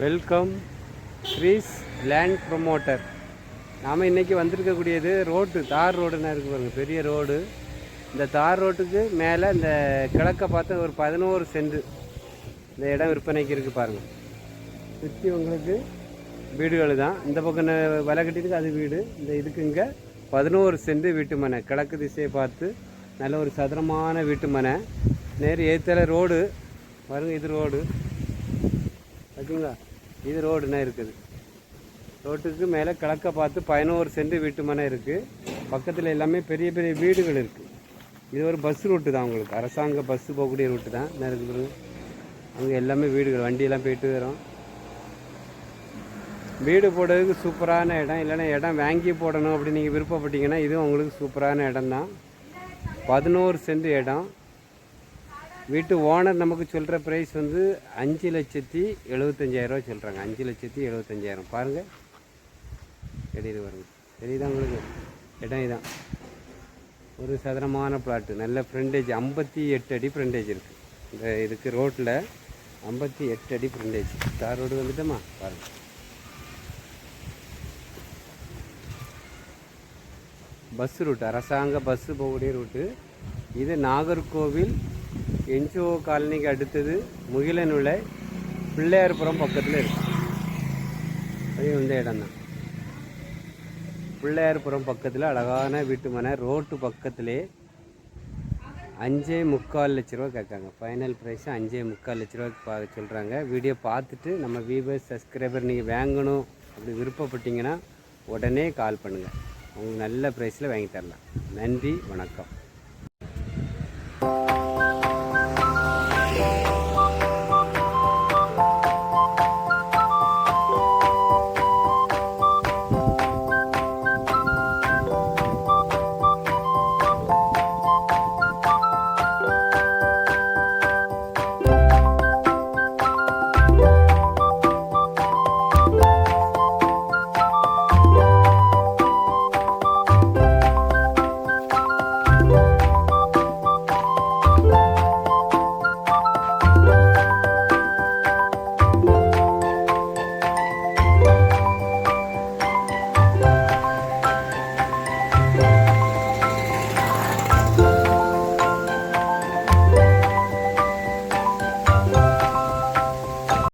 Welcome Greece land promoter. நாம் இன்றைக்கி வந்திருக்கக்கூடியது road தார் ரோடுன்னு இருக்கு பாருங்கள் பெரிய ரோடு. இந்த தார் ரோட்டுக்கு மேலே இந்த கிழக்க பார்த்து ஒரு பதினோரு சென்ட் இந்த இடம் விற்பனைக்கு இருக்குது பாருங்கள் சுற்றி உங்களுக்கு வீடுகள் தான். இந்த பக்கம் ந- வலை கட்டிட்டு அது வீடு. இந்த இதுக்கு இங்கே பதினோரு சென்ட் வீட்டு மனை. கிழக்கு திசையை பார்த்து நல்ல ஒரு சதுரமான வீட்டு மனை. நேர் ஏத்தலை ரோடு. பாருங்கள் இது ரோடு. ஓகேங்களா இது ரோடுனா இருக்குது? ரோட்டுக்கு மேலே கிழக்க பார்த்து பதினோரு சென்ட் வீட்டு மனை இருக்குது பக்கத்தில் எல்லாமே பெரிய பெரிய வீடுகள் இருக்குது இது ஒரு பஸ் ரூட்டு தான் உங்களுக்கு. அரசாங்க பஸ்ஸு போகக்கூடிய ரூட்டு தான். என்ன இருக்குது அங்கே எல்லாமே வீடுகள். வண்டியெல்லாம் போயிட்டு வரும். வீடு போடுறதுக்கு சூப்பரான இடம். இல்லைன்னா இடம் வாங்கி போடணும் அப்படி நீங்கள் விருப்பப்பட்டீங்கன்னா இதுவும் உங்களுக்கு சூப்பரான இடம் தான். பதினோரு சென்ட் இடம். வீட்டு ஓனர் நமக்கு சொல்கிற ப்ரைஸ் வந்து அஞ்சு லட்சத்தி எழுபத்தஞ்சாயிரரூவா சொல்கிறாங்க அஞ்சு லட்சத்தி எழுபத்தஞ்சாயிரம் பாருங்கள் வெளியில் வருங்க தெரியுதா உங்களுக்கு? இடம் இதான். ஒரு சதுரமான பிளாட்டு நல்ல ஃப்ரண்டேஜ் ஐம்பத்தி எட்டு அடி ஃப்ரண்டேஜ் இருக்குது இந்த இதுக்கு ரோட்டில் ஐம்பத்தி எட்டு அடி ஃப்ரண்டேஜ் தார் ரோடு வந்துட்டோமா? பாருங்கள் பஸ் ரூட் அரசாங்க பஸ்ஸு போகக்கூடிய ரூட்டு இது நாகர்கோவில் என்ஜிஓ காலனிக்கு அடுத்தது முகிலனுலை பிள்ளையார்புரம் பக்கத்தில் இருக்கு. அது இந்த இடம் தான் பிள்ளையார்புரம் பக்கத்தில் அழகான வீட்டு மனை ரோட்டு பக்கத்திலே அஞ்சே முக்கால் லட்ச ரூபா கேட்காங்க. ஃபைனல் ப்ரைஸ் அஞ்சே முக்கால் லட்ச ரூபாய்க்கு பா சொல்கிறாங்க வீடியோ பார்த்துட்டு நம்ம வியூவர்ஸ் சப்ஸ்கிரைபர் நீங்கள் வாங்கணும் அப்படி விருப்பப்பட்டீங்கன்னா உடனே கால் பண்ணுங்கள் உங்களுக்கு நல்ல ப்ரைஸில் வாங்கி தரலாம். நன்றி வணக்கம்.